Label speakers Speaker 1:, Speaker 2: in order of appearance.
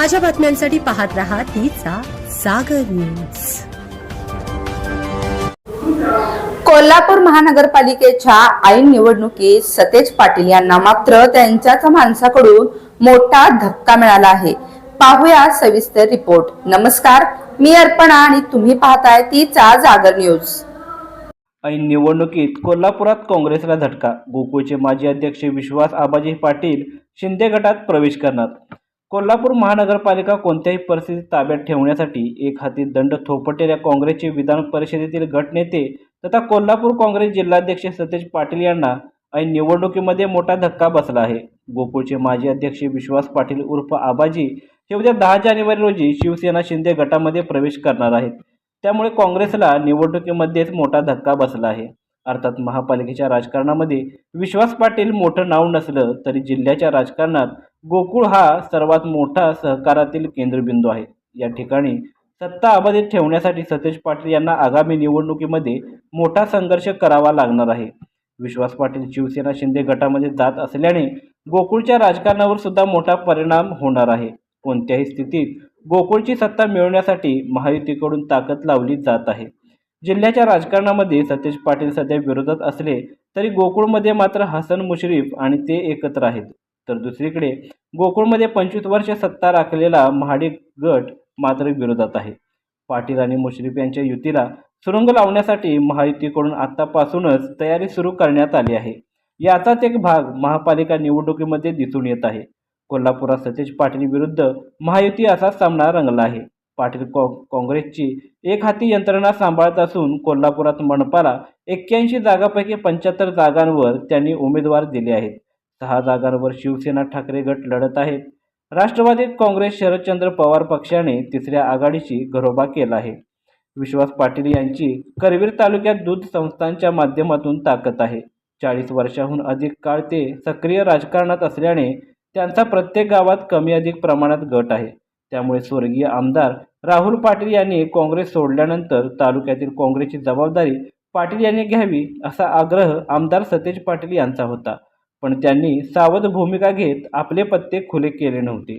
Speaker 1: ताज्या बातम्यांसाठी पाहत रहा तिचा सागर न्यूज.
Speaker 2: कोल्हापूर महानगरपालिकेच्या ऐन निवडणुकीत सतेज पाटील यांना मात्र त्यांच्याच माणसाकडून मोठा धक्का मिळाला आहे. पाहूया सविस्तर रिपोर्ट. नमस्कार मी अर्पणा आणि तुम्ही पाहताय तीचा जागर न्यूज.
Speaker 3: ऐन निवडणुकीत कोल्हापुरात काँग्रेसला झटका. गोकुळचे माजी अध्यक्ष विश्वास आबाजी पाटील शिंदे गटात प्रवेश करणार. कोल्हापूर महानगरपालिका कोणत्याही परिस्थितीत ताब्यात ठेवण्यासाठी एक हाती दंड थोपटलेल्या काँग्रेसचे विधान परिषदेतील गटनेते तथा कोल्हापूर काँग्रेस जिल्हाध्यक्ष सतेज पाटील यांना ऐन निवडणुकीमध्ये मोठा धक्का बसला आहे. गोकुळचे माजी अध्यक्ष विश्वास पाटील उर्फ आबाजी हे उद्या दहा जानेवारी रोजी शिवसेना शिंदे गटामध्ये प्रवेश करणार आहेत. त्यामुळे काँग्रेसला निवडणुकीमध्येच मोठा धक्का बसला आहे. अर्थात महापालिकेच्या राजकारणामध्ये विश्वास पाटील मोठं नाव नसलं तरी जिल्ह्याच्या राजकारणात गोकुळ हा सर्वात मोठा सहकारातील केंद्रबिंदू आहे. या ठिकाणी सत्ता अबाधित ठेवण्यासाठी सतेज पाटील यांना आगामी निवडणुकीमध्ये मोठा संघर्ष करावा लागणार आहे. विश्वास पाटील शिवसेना शिंदे गटामध्ये जात असल्याने गोकुळच्या राजकारणावर सुद्धा मोठा परिणाम होणार आहे. कोणत्याही स्थितीत गोकुळची सत्ता मिळवण्यासाठी महायुतीकडून ताकद लावली जात आहे. जिल्ह्याच्या राजकारणामध्ये सतेज पाटील सध्या विरोधात असले तरी गोकुळमध्ये मात्र हसन मुश्रीफ आणि ते एकत्र आहेत. तर दुसरीकडे गोकुळमध्ये पंचवीस वर्ष सत्ता राखलेला महाडिक गट मात्र विरोधात आहे. पाटील आणि मुश्रीफ यांच्या युतीला सुरुंग लावण्यासाठी महायुतीकडून आतापासूनच तयारी सुरू करण्यात आली आहे. याचाच एक भाग महापालिका निवडणुकीमध्ये दिसून येत आहे. कोल्हापुरात सतेज पाटील विरुद्ध महायुती असा सामना रंगला आहे. पाटील कॉ काँग्रेसची एक हाती यंत्रणा सांभाळत असून कोल्हापुरात मनपाला एक्क्याऐंशी जागापैकी पंच्याहत्तर जागांवर त्यांनी उमेदवार दिले आहेत. सहा जागांवर शिवसेना ठाकरे गट लढत आहेत. राष्ट्रवादीत काँग्रेस शरदचंद्र पवार पक्षाने तिसऱ्या आघाडीशी घरोबा केला आहे. विश्वास पाटील यांची करवीर तालुक्यात दूध संस्थांच्या माध्यमातून ताकद आहे. चाळीस वर्षाहून अधिक काळ ते सक्रिय राजकारणात असल्याने त्यांचा प्रत्येक गावात कमी अधिक प्रमाणात गट आहे. त्यामुळे स्वर्गीय आमदार राहुल पाटील यांनी काँग्रेस सोडल्यानंतर तालुक्यातील काँग्रेसची जबाबदारी पाटील यांनी घ्यावी असा आग्रह आमदार सतेज पाटील यांचा होता. पण त्यांनी सावध भूमिका घेत आपले पत्ते खुले केले नव्हते.